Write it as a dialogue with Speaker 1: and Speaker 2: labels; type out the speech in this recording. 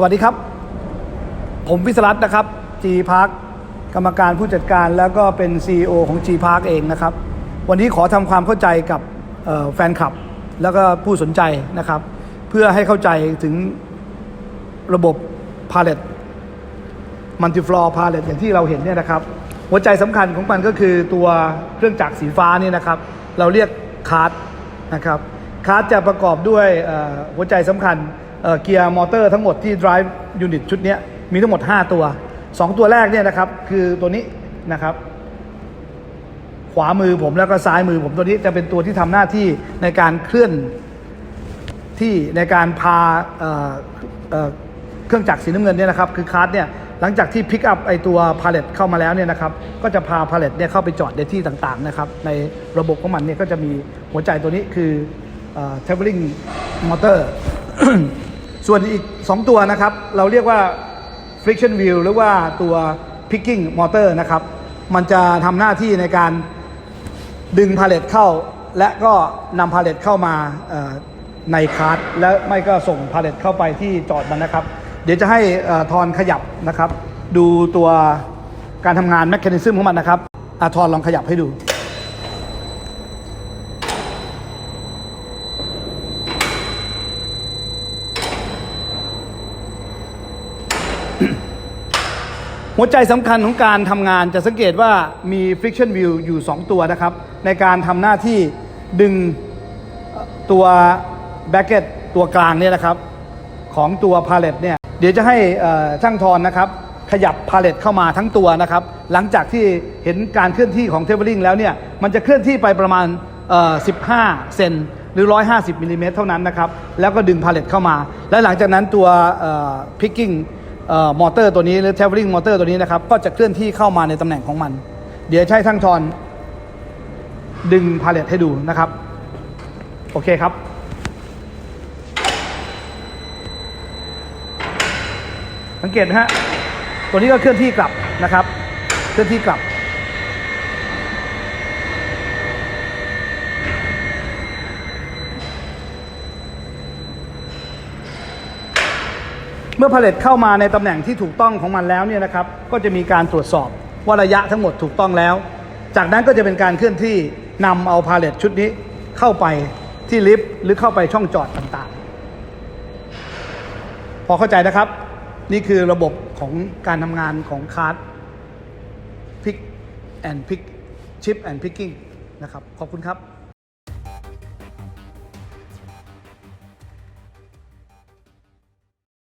Speaker 1: สวัสดีครับ ผมวิศรัตนะครับ G Park กรรมการผู้จัดการแล้วก็เป็น CEO ของ G Park เองนะครับ วันนี้ขอทำความเข้าใจกับแฟนคลับ แล้วก็ผู้สนใจนะครับ เพื่อให้เข้าใจถึงระบบ Palette มัลติฟลอร์พาเลตอย่างที่เราเห็นเนี่ยนะครับ หัวใจสำคัญของมันก็คือตัวเครื่องจักรสีฟ้านี่นะครับ เราเรียกคาร์ดนะครับคาร์ดจะประกอบด้วยหัวใจสำคัญ เกียร์มอเตอร์ทั้งหมดที่ drive unit ชุดนี้มีทั้งหมด 5 ตัว 2 ตัวแรกเนี่ยนะครับคือตัวนี้นะครับ ขวามือผมแล้วก็ซ้ายมือผมตัวนี้จะเป็นตัวที่ทำหน้าที่ในการเคลื่อนที่ในการพาเเเครื่องจักรสีน้ำเงินเนี่ยนะครับคือคาร์ดเนี่ยหลังจากที่พิกอัพไอตัวพาเลตเข้ามาแล้วเนี่ยนะครับก็จะพาพาเลตเนี่ยเข้าไปจอดในที่ต่างๆนะครับในระบบของมันเนี่ยก็จะมีหัวใจตัวนี้คือเท ส่วนอีก 2 ตัวนะครับ เราเรียกว่า friction wheel หรือว่าตัว picking motor นะครับ มันจะทำหน้าที่ในการดึงพาเลตเข้า และก็นำพาเลตเข้ามาในคาร์ดและไม่ก็ส่งพาเลตเข้าไปที่จอดมันนะครับ เดี๋ยวจะให้อ่อทอนขยับนะครับ ดูตัวการทำงานแมค a นิซึมของมันนะครับอาทอนลองขยับให้ดู หัวใจสำคัญของการทำงานจะสังเกตว่ามี friction wheel อยู่ 2 ตัวนะครับ ในการทำหน้าที่ดึงตัว bracket ตัวกลางเนี่ยนะครับ ของตัวพาเลตเนี่ยเดี๋ยวจะให้ช่างทอนนะครับ ขยับพาเลตเข้ามาทั้งตัวนะครับ หลังจากที่เห็นการเคลื่อนที่ของเทเบิลิงแล้วเนี่ย มันจะเคลื่อนที่ไปประมาณ 15 เซนหรือ 150มิลลิเมตรเท่านั้นนะครับ แล้วก็ดึงพาเลตเข้ามา และหลังจากนั้นตัวพิกกิ้ง มอเตอร์ตัวนี้หรือเทเบิลิงมอเตอร์ตัวนี้นะครับก็จะเคลื่อนที่เข้ามาในตำแหน่งของมัน เดี๋ยวใช้ช่างทอนดึงพาเลตให้ดูนะครับ โอเคครับ สังเกตนะฮะตัวนี้ก็เคลื่อนที่กลับนะครับ เคลื่อนที่กลับ เมื่อผลิตเข้ามาในตำแหน่งที่ถูกต้องของมันแล้วเนี่ยนะครับ ก็จะมีการตรวจสอบว่าระยะทั้งหมดถูกต้องแล้ว จากนั้นก็จะเป็นการเคลื่อนที่นำเอาพาเลตชุดนี้เข้าไปที่ลิฟต์หรือเข้าไปช่องจอดต่างๆ พอเข้าใจนะครับ นี่คือระบบของการทำงานของคาร์ดพิกแอนด์พิกชิปแอนด์พิกกิ้งนะครับ ขอบคุณครับ